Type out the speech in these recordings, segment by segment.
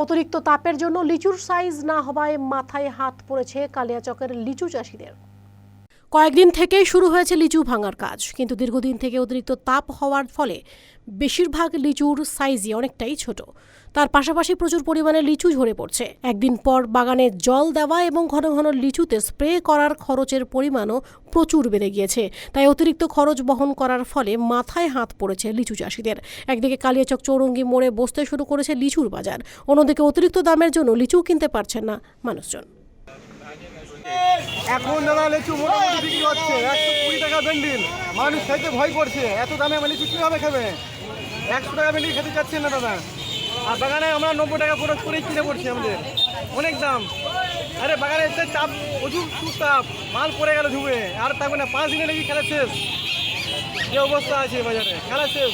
অতিরিক্ত তাপের জন্য লিচুর সাইজ না হওয়ায় মাথায় হাত পড়েছে কালিয়াচকের লিচু চাষিদের। কয়েকদিন থেকেই শুরু হয়েছে লিচু ভাঙার কাজ, কিন্তু দীর্ঘদিন থেকে অতিরিক্ত তাপ হওয়ার ফলে বেশিরভাগ লিচুর সাইজই অনেকটাই ছোট। তার পাশাপাশি প্রচুর পরিমাণে লিচু ঝরে পড়ছে। একদিন পর বাগানে জল দেওয়া এবং ঘন ঘন লিচুতে স্প্রে করার খরচের পরিমাণও প্রচুর বেড়ে গিয়েছে। তাই অতিরিক্ত খরচ বহন করার ফলে মাথায় হাত পড়েছে লিচু চাষিদের। একদিকে কালিয়াচক চৌরঙ্গি মোড়ে বসতে শুরু করেছে লিচুর বাজার। অন্যদিকে অতিরিক্ত দামের জন্য লিচু কিনতে পারছেন না মানুষজন। এখন দাদা লিচু মোটামুটি বিক্রি হচ্ছে একশো কুড়ি টাকা মানুষ খেতে ভয় করছে এত দামে মানে লিচু কীভাবে খাবে? একশো টাকা খেতে চাচ্ছেন না দাদা। আর বাগানে আমরা নব্বই টাকা খরচ করেই কিনে পড়ছি আমাদের। অনেক দাম। আরে বাগানে এসে চাপ প্রচুর তাপ মাল পড়ে গেল ধুবে আর থাকবে না পাঁচ দিনে নাকি খেলা শেষ। যে অবস্থা আছে বাজারে? খেলা শেষ।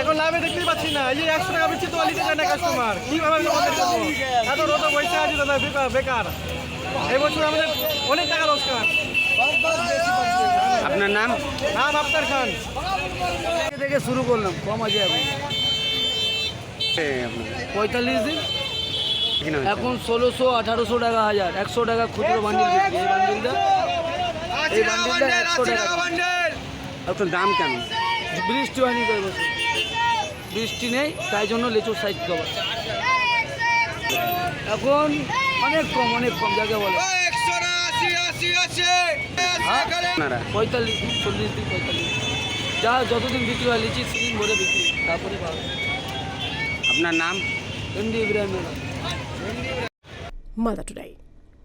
এখন লাভে দেখতেই পাচ্ছি না। এই যে একশো টাকা বেশি তো নিতে চায় না কাস্টমার কীভাবে? এত রত পয়সা আছে দাদা বেকার বেকার। এই বছর আমাদের অনেক টাকা লোকসান আপনার নাম? নাম আফতার খান। থেকে শুরু করলাম কম আছে এখন। পঁয়তাল্লিশ দিন। এখন ষোলোশো আঠারোশো টাকা হাজার একশো টাকা খুচরো বান্ডিল এই বান্ডিলটা এই বান্ডিলটা একশো টাকা। এত দাম কেন বৃষ্টি হয়নি তো এবছর বৃষ্টি নেই তাই জন্য লিচুর সাইজ কভার এখন অনেক কম অনেক কম যাকে বলে। হ্যাঁ? পঁয়তাল্লিশ দিন চল্লিশ দিন পঁয়তাল্লিশ যা যতদিন বিক্রি হয় লিচি সেদিন ভরে বিক্রি তারপরে পাবে আপনার নাম? এমডি ইব্রাহিম মেলা মালদা টুডাই